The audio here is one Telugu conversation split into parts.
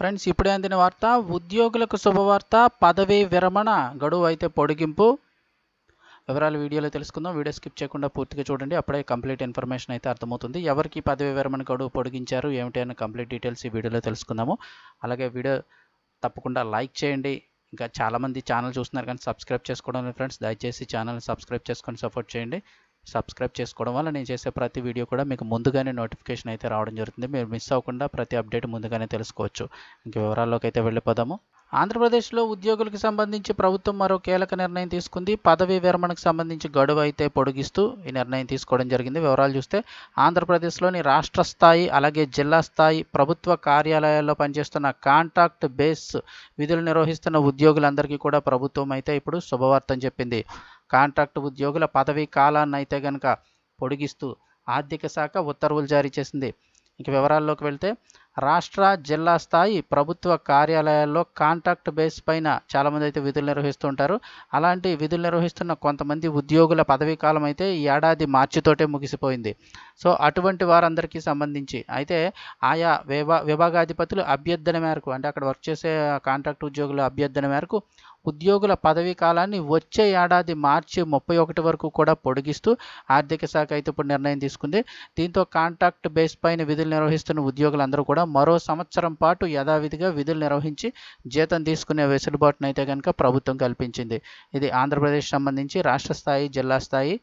ఫ్రెండ్స్ ఇప్పుడే అందిన వార్త ఉద్యోగులకు శుభవార్త పదవీ విరమణ గడువు అయితే పొడిగింపు. వివరాలు వీడియోలో తెలుసుకుందాం. వీడియో స్కిప్ చేయకుండా పూర్తిగా చూడండి. అప్పుడే కంప్లీట్ ఇన్ఫర్మేషన్ అయితే అర్థమవుతుంది. ఎవరికి పదవీ విరమణ గడువు పొడిగించారు ఏమిటి అన్న కంప్లీట్ డీటెయిల్స్ ఈ వీడియోలో తెలుసుకుందాము. అలాగే వీడియో తప్పకుండా లైక్ చేయండి. ఇంకా చాలామంది ఛానల్ చూస్తున్నారు కానీ సబ్స్క్రైబ్ చేసుకోవడం ఫ్రెండ్స్. దయచేసి ఛానల్ సబ్స్క్రైబ్ చేసుకొని సపోర్ట్ చేయండి. సబ్స్క్రైబ్ చేసుకోవడం వల్ల నేను చేసే ప్రతి వీడియో కూడా మీకు ముందుగానే నోటిఫికేషన్ అయితే రావడం జరుగుతుంది. మీరు మిస్ అవ్వకుండా ప్రతి అప్డేట్ ముందుగానే తెలుసుకోవచ్చు. ఇంక వివరాల్లోకి అయితే వెళ్ళిపోదాము. ఆంధ్రప్రదేశ్లో ఉద్యోగులకు సంబంధించి ప్రభుత్వం మరో కీలక నిర్ణయం తీసుకుంది. పదవీ విరమణకు సంబంధించి గడువు అయితే పొడిగిస్తూ ఈ నిర్ణయం తీసుకోవడం జరిగింది. వివరాలు చూస్తే ఆంధ్రప్రదేశ్లోని రాష్ట్ర స్థాయి అలాగే జిల్లా స్థాయి ప్రభుత్వ కార్యాలయాల్లో పనిచేస్తున్న కాంట్రాక్ట్ బేస్ విధులు నిర్వహిస్తున్న ఉద్యోగులందరికీ కూడా ప్రభుత్వం అయితే ఇప్పుడు శుభవార్తం చెప్పింది. కాంట్రాక్ట్ ఉద్యోగుల పదవీ కాలాన్ని అయితే కనుక పొడిగిస్తూ ఆర్థిక శాఖ ఉత్తర్వులు జారీ చేసింది. ఇంక వివరాల్లోకి వెళ్తే రాష్ట్ర జిల్లా స్థాయి ప్రభుత్వ కార్యాలయాల్లో కాంట్రాక్ట్ బేస్ పైన చాలామంది అయితే విధులు నిర్వహిస్తుంటారు. అలాంటి విధులు నిర్వహిస్తున్న కొంతమంది ఉద్యోగుల పదవీ కాలం అయితే ఈ ఏడాది మార్చితోటే ముగిసిపోయింది. సో అటువంటి వారందరికీ సంబంధించి అయితే ఆయా విభా విభాగాధిపతులు అభ్యర్థన మేరకు అంటే అక్కడ వర్క్ చేసే కాంట్రాక్ట్ ఉద్యోగుల అభ్యర్థన మేరకు ఉద్యోగుల పదవీ కాలాన్ని వచ్చే ఏడాది మార్చి ముప్పై ఒకటి వరకు కూడా పొడిగిస్తూ ఆర్థిక శాఖ అయితే ఇప్పుడు నిర్ణయం తీసుకుంది. దీంతో కాంట్రాక్ట్ బేస్ పైన విధులు నిర్వహిస్తున్న ఉద్యోగులందరూ కూడా మరో సంవత్సరం పాటు యథావిధిగా విధులు నిర్వహించి జీతం తీసుకునే వెసులుబాటును అయితే కనుక ప్రభుత్వం కల్పించింది. ఇది ఆంధ్రప్రదేశ్ సంబంధించి రాష్ట్ర స్థాయి జిల్లా స్థాయి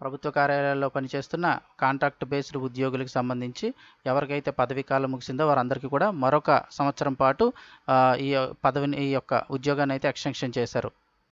ప్రభుత్వ కార్యాలయాల్లో పనిచేస్తున్న కాంట్రాక్ట్ బేస్డ్ ఉద్యోగులకు సంబంధించి ఎవరికైతే పదవీ కాలం ముగిసిందో వారందరికీ కూడా మరొక సంవత్సరం పాటు ఈ పదవిని ఈ యొక్క ఉద్యోగాన్ని అయితే ఎక్స్టెన్షన్ చేశారు.